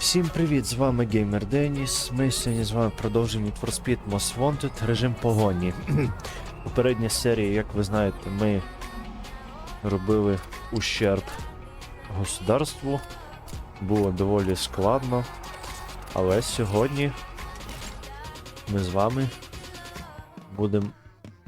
Всім привіт, з вами Геймер Деніс. Ми сьогодні з вами продовжуємо for Speed Most Wanted режим погоні. Попередня серія, як ви знаєте, ми робили ущерб государству. Було доволі складно. Але сьогодні ми з вами будемо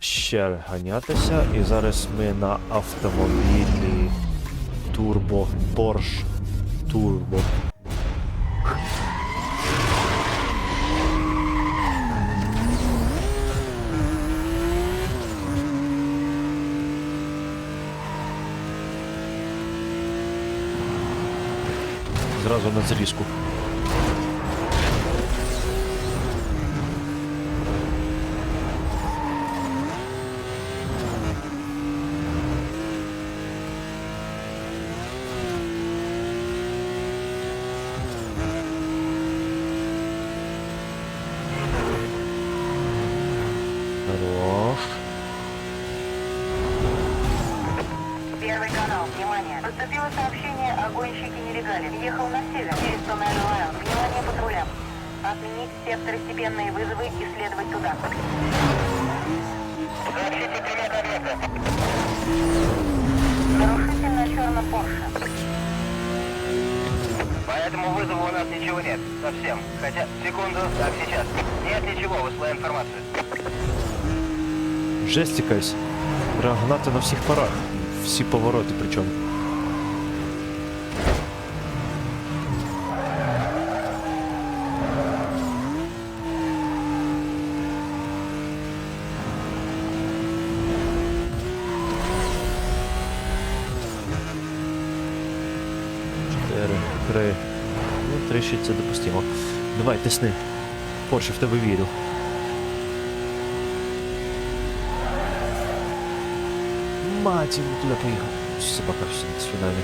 ще ганятися. І зараз ми на автомобілі Turbo Porsche Turbo. Зразу на зрізку. Хорош. Первый канал, внимание. Поступило сообщение о гонщике нелегале. Ехал на север, через туннель Лайон. Внимание патрулям. Отменить все второстепенные вызовы и следовать туда. Сообщите привет объекта. Нарушитель на черном Порше. По этому вызову у нас ничего нет. Совсем. Хотя, секунду, так, сейчас. Нет ничего, высылаю информацию. Жесть якась. На всіх парах. Всі повороти причому. Чотири, три. Ну, три ще це допустимо. Давай, тисни. Порше, в тебе вірю. Мать, он туда поехал. Собака все до свидания.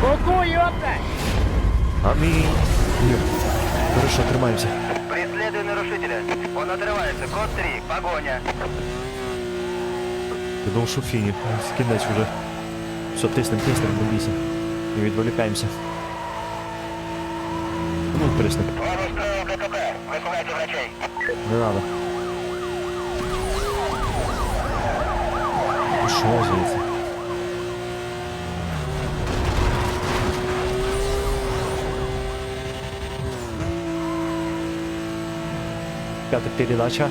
Ку-ку, ёпта! Аминь. Ё, Хорошо, тримаемся. Преследуй нарушителя. Он отрывается. Код 3. Погоня. Я думал, що фіні. Кінець уже. Все, тиснем, тиснем, не бійся. Не відволікаємося. Ну, тиснем. Он устроил ДТП. Высылайте врачей. Не надо. Пішов звідси. П'ята передача.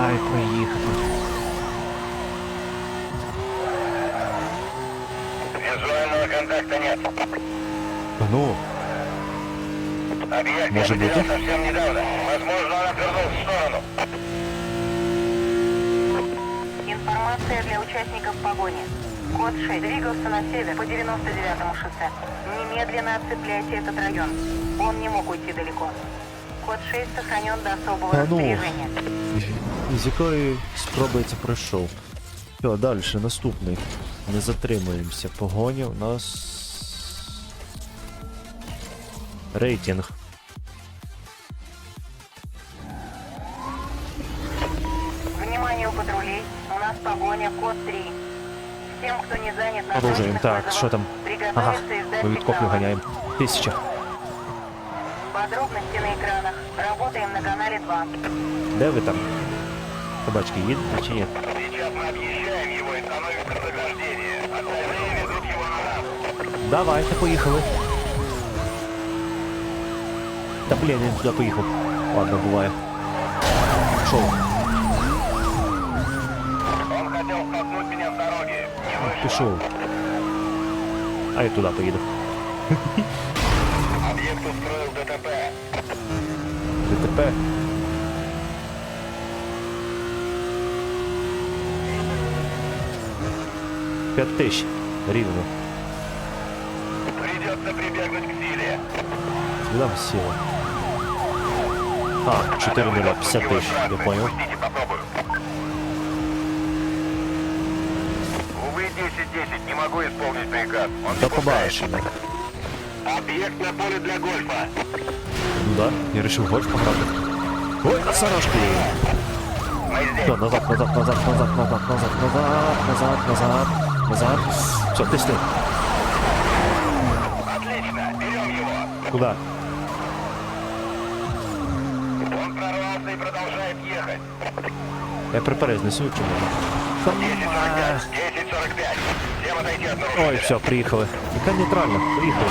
Ай, проїхати. Контакта нет. Ну, Объект Может быть, совсем недавно. Возможно, он отвернул в сторону. Информация для участников погони. Код 6 двигался на север по 99-му шоссе. Немедленно оцепляйте этот район. Он не мог уйти далеко. Код 6 сохранен до особого А ну. распоряжения. з якої спроби це пройшов. Все, далі, наступний. Не затримуємося. Погоня у нас. Рейтинг. Внимание у патрулей. У нас погоня код 3. Всем, кто не занят на Продовжуємо. срочных Так, вызовах, що там? Ага, приготовиться и ждать ми від коплю сигнала. ганяємо. Тисяча. Подробности на экранах. Работаем на канале 2. Де ви там? Собачки їдете чи ні? Сейчас мы объезжаем его и становимся в заграждение. Остальные ведут его на нас. Давайте, поїхали. Та блін, він туди поїхав. Ладно, буває. Шоу. Он хотел столкнуть меня с дороги. Не вышел. Пішов. А я туди поїду. Объект устроил ДТП. ДТП. П'ять тисяч. Рівно. Придется прибегнуть к силе. Дам сила. А, 4 нуля, 50 тысяч, я понял. Увы, 10-10, не могу исполнить приказ. Он пускает. побачення. Объект на поле для гольфа. Ну да, я решил гольф пограти. Ой! Мы здесь. Все, назад, назад, назад, назад, назад, назад, назад, назад, назад, назад. Все, ты стой. Отлично, берем его. Куда? Он прорвался и продолжает ехать. Я приперед несу чи ні? 10.45, 10.45. Всем отойти от нарушителя. Ой, все, приїхали. Яка нейтральна, приїхали.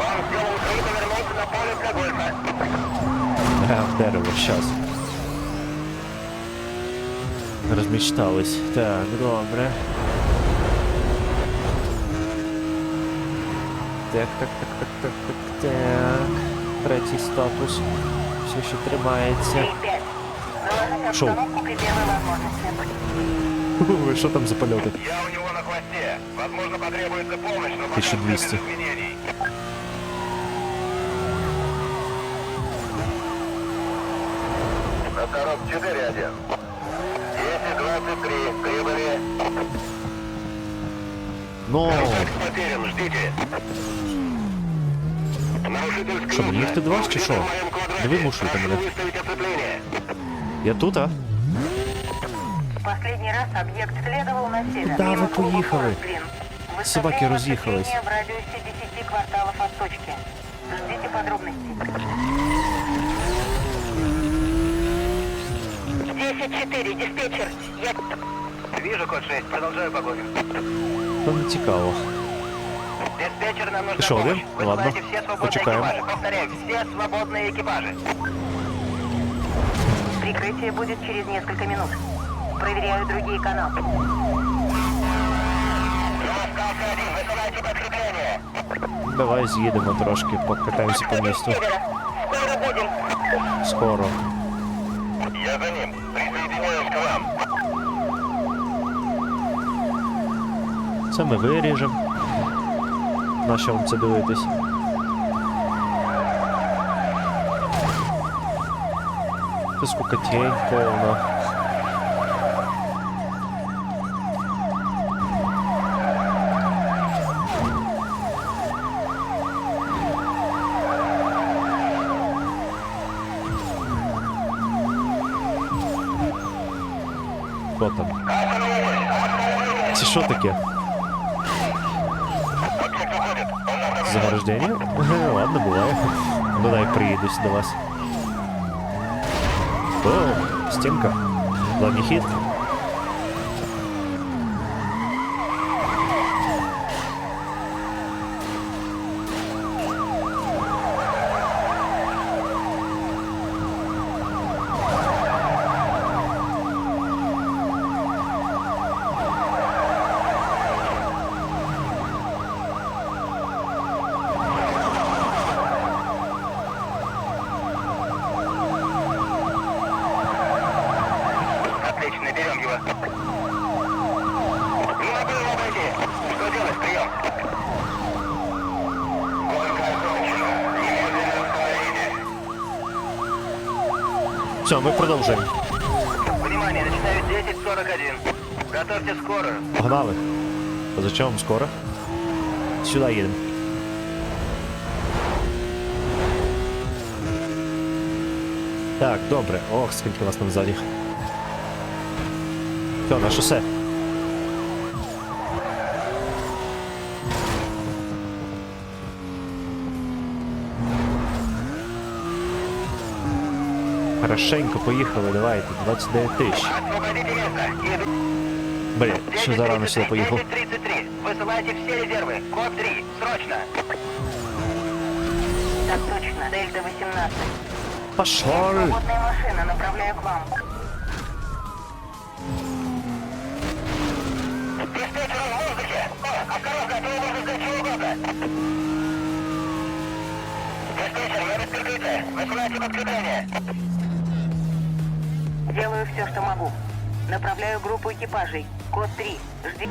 Он сделал укрыто, вернулся на поле для гольфа. Ага, в дерево, щас. Розмічтались. Так, добре. Так, так, так, так, так, так, так. Третій статус. Все ще тримається. 3-5. Доложить Шо? обстановку при первой возможности. Ви що там за польоти? Я у него на хвосте. Возможно, потребуется помощь, но пока 1200. без изменений. Носорог 4-1. 10-23. Прибыли. Контакт потерян, ждите. Нарушитель Що, мені їхати до вас чи що? Не вимушуйте мене. выставить оцепление. я тут, а? Последний раз объект следовал на север. Куда вы поехали? Собаки разъехались. в радиусе 10 кварталов от точки. Ждите подробностей. 10-4, диспетчер. Я... Вижу код 6, продолжаю погоню. Та не цікаво. Диспетчер, нам нужна Ты шо, помощь. один? Высылайте Ладно, все свободные почекаем. экипажи. Повторяю, все свободные экипажи. Прикрытие будет через несколько минут. Проверяю другие каналы. Остался один, высылайте подкрепление. Давай з'їдемо трошки, покатаємося по місту. Скоро будем. Скоро. Я за ним. Це ми виріжемо. На що вам це дивитись? Це скукотень повна. Хто там? Це що таке? Заграждение? Ладно, бывает. Ну дай приедусь до вас. О, стенка. Ладно, хит. Отлично, берем его. Не могу его обойти. Что делать? Прием. Гонка окончена. Немедленно остановитесь. Все, мы продолжаем. Внимание, начинаю 10.41. Готовьте скорую. Погнали. А зачем вам скоро? Сюда едем. Так, добре. Ох, скільки вас там ззаді. Все, на шосе. Хорошенько поїхали, давайте. 29 тисяч. Освободите место. Еду. Блін, що зарано сюди поїхав. 10.33. Высылайте все резервы. Код 3. Срочно. Так точно. Дельта 18. Пошел! Свободная машина, направляю к вам. Диспетчер в воздухе. О, осторожно, от него можно ждать чего угодно. Диспетчер, я без прикрытия. Высылайте подкрепление. Делаю все, что могу. Направляю группу экипажей. Код 3. Жди.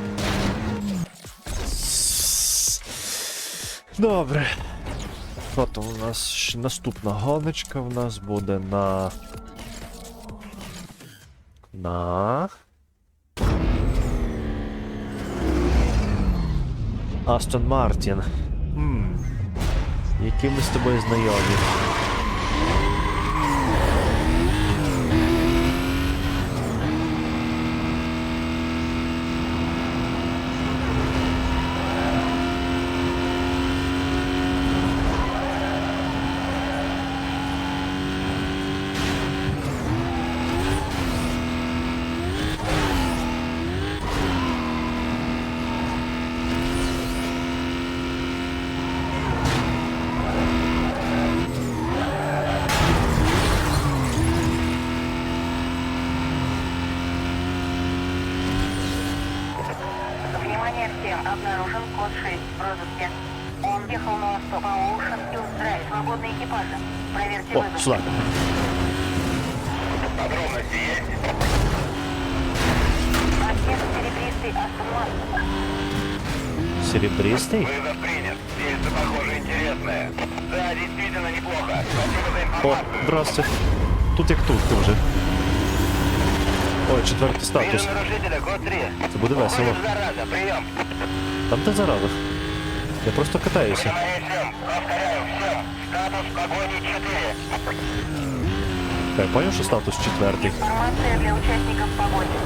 Добре. От у нас наступна гоночка в нас буде на. На. Астон Мартін. Які ми з тобою знайомі. О. Подробности есть? Отец серебристый Астон Мартин. Серебристий? Вызов принят. Действие, похоже, интересное. Да, действительно неплохо. Спасибо за О, информацию. здрасте. Тут як тут ти вже. Ой, четвертий Вижу статус. нарушителя, код 3. Це буде весело. Уходишь, зараза, прием. Там ти зараза. Я просто катаюся. Внимание всем. Повторяю, всем. Статус погони 4. Я поняв, що статус четвертий. Информация для участников погони.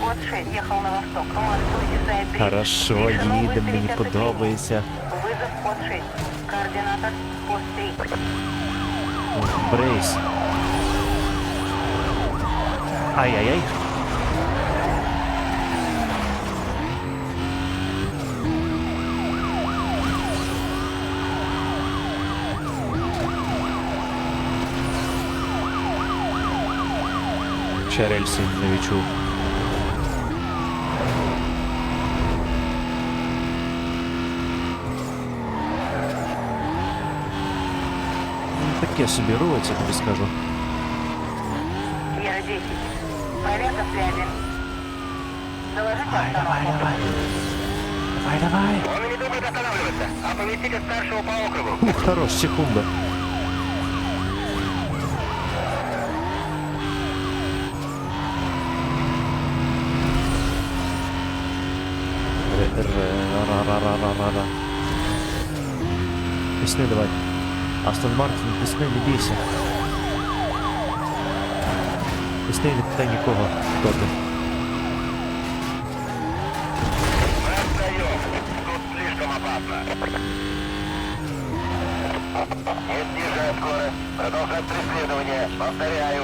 Код 6 ехал на восток. По мосту Сизай Бридж. Хорошо, Решено їдемо, выставить мені оцепление. подобається. Вызов код 6. Координатор пост 3. Брейс. Ай-яй-яй. Ще рельси не відчув. Ну, Таке собі робиться, тобі скажу. Вера 10. Проверка связи. Доложите обстановку. Давай, давай. Он и не думает останавливаться. Оповестите старшего по округу. Ух, хорош, секунда. Пісни давай. Астон Мартін, пісни, не бійся. Пісни, не питай нікого, хто ти. Мы отстаем. Тут слишком опасно. Не снижай скорость. Продолжать преследование. Повторяю.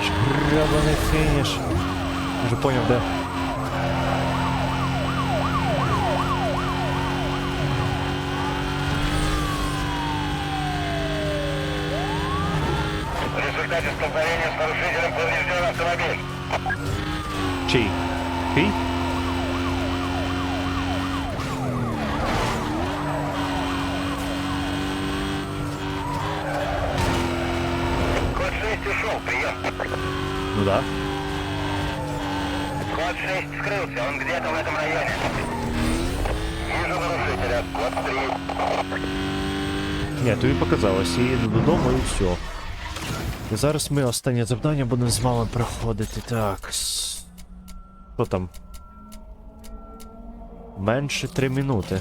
наш гребаний фініш? Вже поняв, де. В результате столкновения с нарушителем поврежден автомобиль. Чий? Твій? Ні, тобі показалось, я їду додому і все. І зараз ми останнє завдання будемо з вами проходити. Так. с- Що там? Менше 3 минути.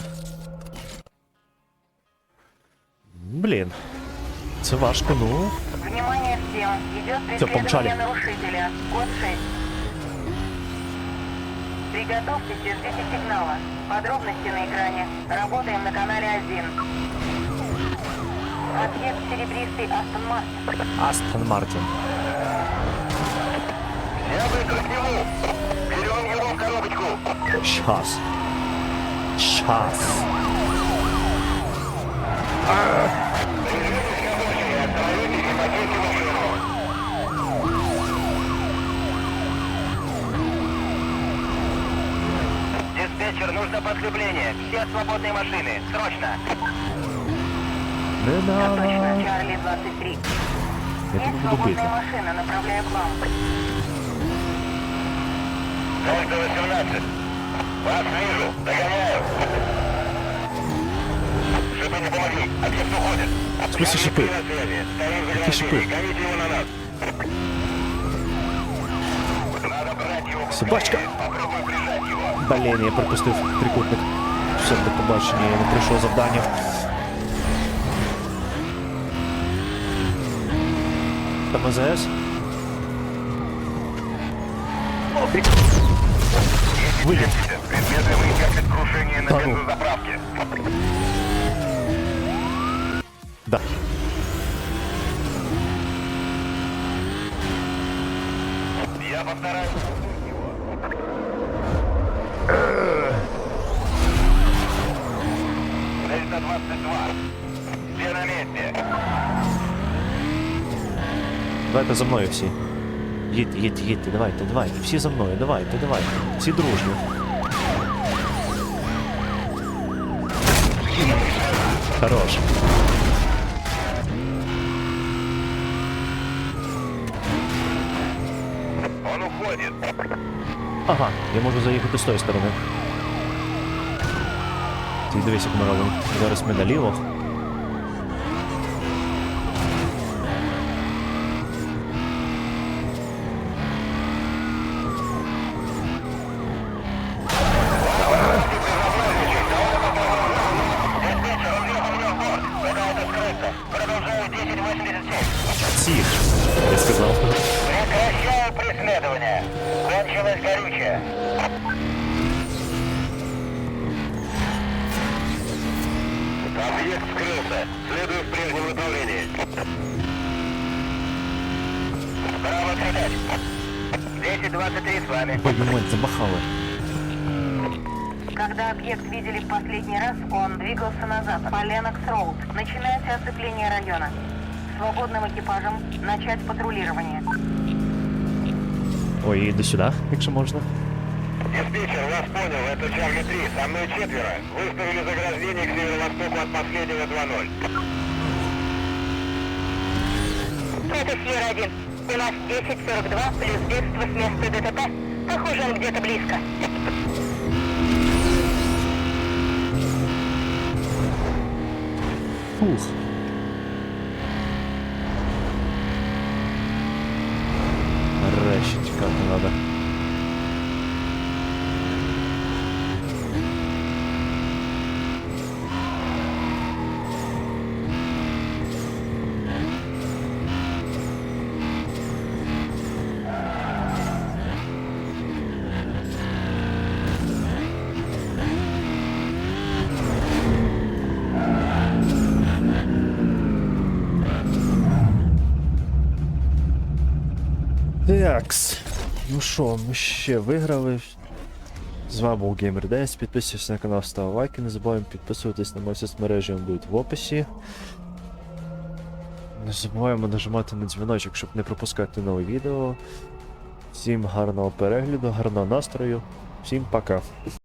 Блін. Це важко, ну. Внимание всем. Идет Всё, помчали. преследование нарушителя. Код 6. Приготовьтесь и ждите сигнала. Подробности на экране. Работаем на канале 1. Объект серебристый Астон Мартин. Астон Мартін. Я быстро к нему. Берем его в коробочку. Покиньте машину. Диспетчер, нужно подкрепление. Все свободные машины. Срочно. Не Точно, надо. Чарли 23. Я тебе Есть буду бити. свободная машина, направляю к вам. Дельта 18. Вас вижу. Догоняю. Шипы не помогли. Объект уходит. В смысле шипы? Какие шипы? Собачка. Попробуй прижать его. Блін, я пропустив трикутник. Все, до побачення, я не пройшов завдання. Там АЗС? Вылет. Предметы вытерпят крушение на бензозаправке. Да. Я постараюсь. Дельта 22. Все на месте. Давайте за мною всі. Їдьте, їдьте, їдьте, давайте, давайте, всі за мною, давайте, давайте. Всі дружно. Хорош. Он уходит. Ага, я можу заїхати з тої сторони. Ти дивись, як ми робимо. Зараз ми наліво. Объект скрылся. Следую в прежнем направлении. Право передать. 1023 с вами. Ой, мать, замахали. Когда объект видели в последний раз, он двигался на запад, по Ленокс-Роуд. Начинайте оцепление района. Свободным экипажем начать патрулирование. Ой, іди сюди, якщо можна. Диспетчер, вас понял, это Чарли 3, со мной четверо. Выставили заграждение к северо-востоку от последнего 2-0. Это Сьерра-1. У нас 10.42 плюс бегство с места ДТП. Похоже, он где-то близко. Фух. Нарешті чекати треба. Такс. Ну що, ми ще виграли. З вами був GamerDS. Підписуйтесь на канал, ставте лайки, не забуваємо підписуватись на мої соцмережі, вони будуть в описі. Не забуваємо нажимати на дзвіночок, щоб не пропускати нові відео. Всім гарного перегляду, гарного настрою. Всім пока.